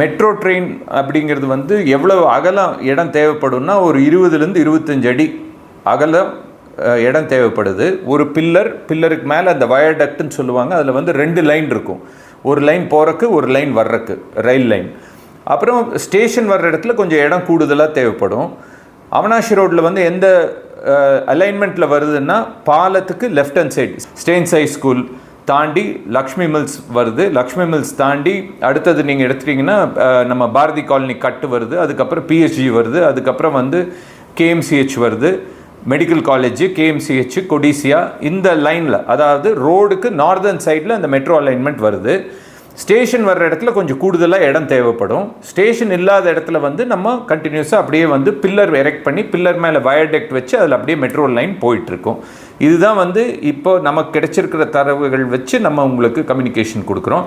Metro train அப்படிங்கிறது வந்து எவ்வளோ அகலம் இடம் தேவைப்படும்னா ஒரு இருபதுலேருந்து இருபத்தஞ்சு அடி அகலம் இடம் தேவைப்படுது. ஒரு பில்லர் பில்லருக்கு மேலே அந்த வயர்டக்ட்னு சொல்லுவாங்க அதில் வந்து ரெண்டு லைன் இருக்கும். ஒரு லைன் போகிறக்கு ஒரு லைன் வர்றக்கு ரயில் லைன் அப்புறம் ஸ்டேஷன் வர்ற இடத்துல கொஞ்சம் இடம் கூடுதலாக தேவைப்படும். அவனாஷி ரோட்டில் வந்து எந்த அலைன்மெண்ட்டில் வருதுன்னா பாலத்துக்கு லெஃப்ட் ஹேண்ட் சைடு ஸ்டேன் சை ஸ்கூல் தாண்டி லக்ஷ்மி மில்ஸ் வருது. லக்ஷ்மி மில்ஸ் தாண்டி அடுத்தது நீங்கள் எடுத்துட்டிங்கன்னா நம்ம பாரதி காலனி கட்டு வருது. அதுக்கப்புறம் பிஹெச்ஜி வருது. அதுக்கப்புறம் வந்து கேஎம்சிஹெச் வருது. மெடிக்கல் காலேஜ் கேஎம்சிஹெச் கொடிசியா இந்த லைனில் அதாவது ரோடுக்கு நார்தர்ன் சைடில் அந்த மெட்ரோ அலைன்மெண்ட் வருது. ஸ்டேஷன் வர்ற இடத்துல கொஞ்சம் கூடுதலாக இடம் தேவைப்படும். ஸ்டேஷன் இல்லாத இடத்துல வந்து நம்ம கண்டினியூஸாக அப்படியே வந்து பில்லர் எரெக்ட் பண்ணி பில்லர் மேலே வயர்டெக்ட் வச்சு அதில் அப்படியே மெட்ரோ லைன் போயிட்டுருக்கும். இதுதான் வந்து இப்போ நமக்கு கிடைச்சிருக்கிற தரவுகள் வச்சு நம்ம உங்களுக்கு கம்யூனிகேஷன் கொடுக்குறோம்.